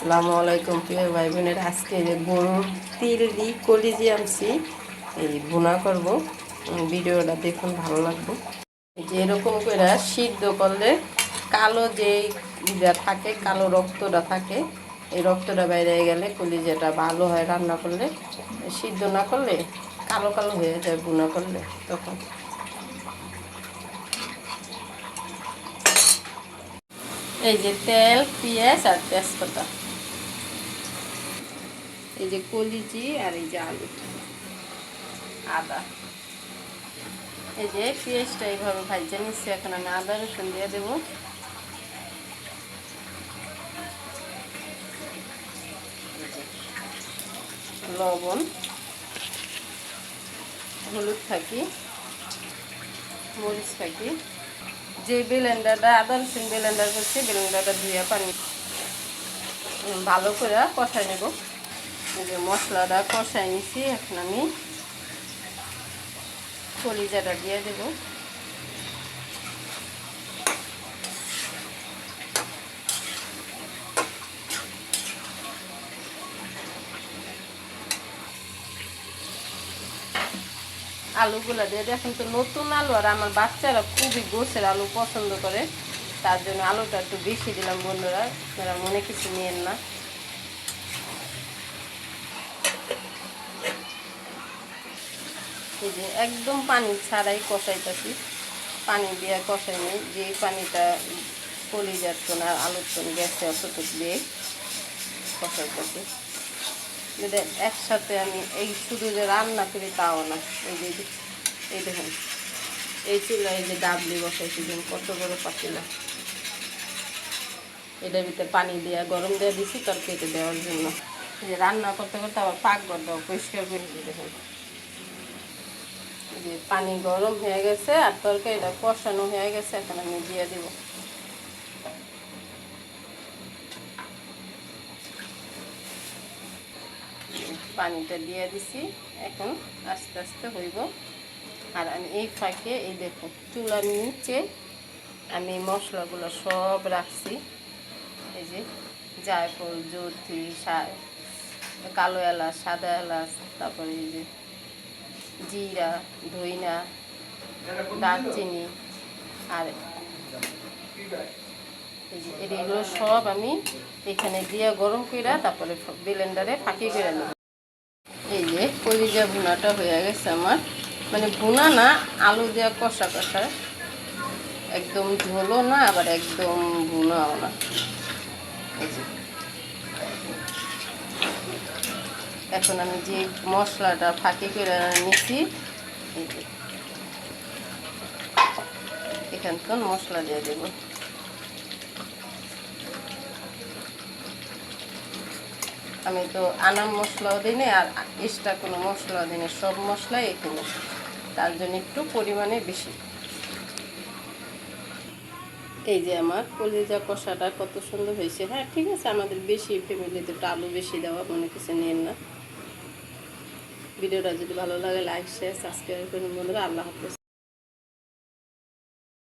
আসসালামু আলাইকুম প্রিয় ভাই বোনের আজকে গরুর তিল দি কলিজি আনছি, এই বোনা করব। ভিডিওটা দেখুন, ভালো লাগবে। যে এরকম করে সিদ্ধ করলে কালো যে ইটা থাকে, কালো রক্তটা থাকে, এই রক্তটা বাইরে গেলে কলিজাটা ভালো হয় রান্না করলে, সিদ্ধ না করলে কালো কালো হয়ে যায় বোনা করলে তখন। এই যে তেল, পেঁয়াজ আর তেজপাতা। এই যে কলিজি আর এই যে আলু। আদা। এই যে পেঁয়াজটা এইভাবে ভাজে নিচ্ছি এখন আমি আদা, রসুন দিয়ে দেবো। লবণ, হলুদ থাকি, মরিচ থাকি। যে ব্লেন্ডারটা আদা, রসুন ব্লেন্ডার করছি ব্লেন্ডারটা ধুয়ে পানি ভালো করে কষাই নেব। যে মশলাটা কষাই নিছি, এখন আমি কলিজাটা দিয়ে দেব আলুগুলো দিয়ে। এখন তো নতুন আলু, আর আমার বাচ্চারা খুবই গোছের আলু পছন্দ করে, তার জন্য আলুটা একটু বেশি দিলাম বন্ধুরা, আপনারা মনে কিছু নিয়েন না এই যে একদম পানি ছাড়াই কষাইতেছি। পানি দিয়ে কষাই নেই যে পানিটা কলি যাচ্ছে না, আলুর তো গ্যাসে অতটুক দিয়ে কষাইতেছি। যদি একসাথে আমি এই শুধু যে রান্না করি তাও না, এই যে এই দেখুন, এই ছিল এই যে ডাবলি বসাইছি দেখুন কত বড় পাতিলা। এটার ভিতরে পানি দেওয়া গরম দিয়ে দিছি তরকারিতে দেওয়ার জন্য। রান্না করতে করতে আবার পাক দেওয়া পরিষ্কার করে দিয়ে দেখুন। যে পানি গরম হয়ে গেছে আর তরকারিটা কষানো হয়ে গেছে, এখন আমি দিয়ে দিব। পানিটা দিয়ে দিছি, এখন আস্তে আস্তে হইব। আর আমি এই ফাঁকে এই দেখো, চুলার নিচে আমি মশলাগুলো সব রাখছি। এই যে জায়ফল জর্তি সা- কালো এলাচ, সাদা এলাচ, তারপরে এই যে জিরা, ধইনা, দারচিনি আর এগুলো সব আমি এখানে দিয়ে গরম কইরা তারপরে ব্লেন্ডারে ফাঁকি করে নেব। এই যে কলিজা ভুনাটা হয়ে গেছে আমার মানে ভুনা না, আলু দেওয়া কষা কষা। একদম ঝোলও না, আবার একদম ভুনাও না। এই যে এখন আমি যে মশলাটা ফাঁকি করে নিচ্ছি এখান থেকে মশলা দিয়ে দেবো। আমি তো আনাম মশলাও দিই আর এক্সট্রা কোনো মশলাও দিই সব মশলাই এখানে তার জন্য একটু পরিমাণে বেশি। এই যে আমার কলিজা কষাটা কত সুন্দর হয়েছে। হ্যাঁ ঠিক আছে, আমাদের বেশি ফ্যামিলিতে একটু আলু বেশি দেওয়া মনে কিছু নেন না। ভিডিওটা যদি ভালো লাগে লাইক শেয়ার সাবস্ক্রাইব করুন বন্ধুরা। আল্লাহ হাফেজ।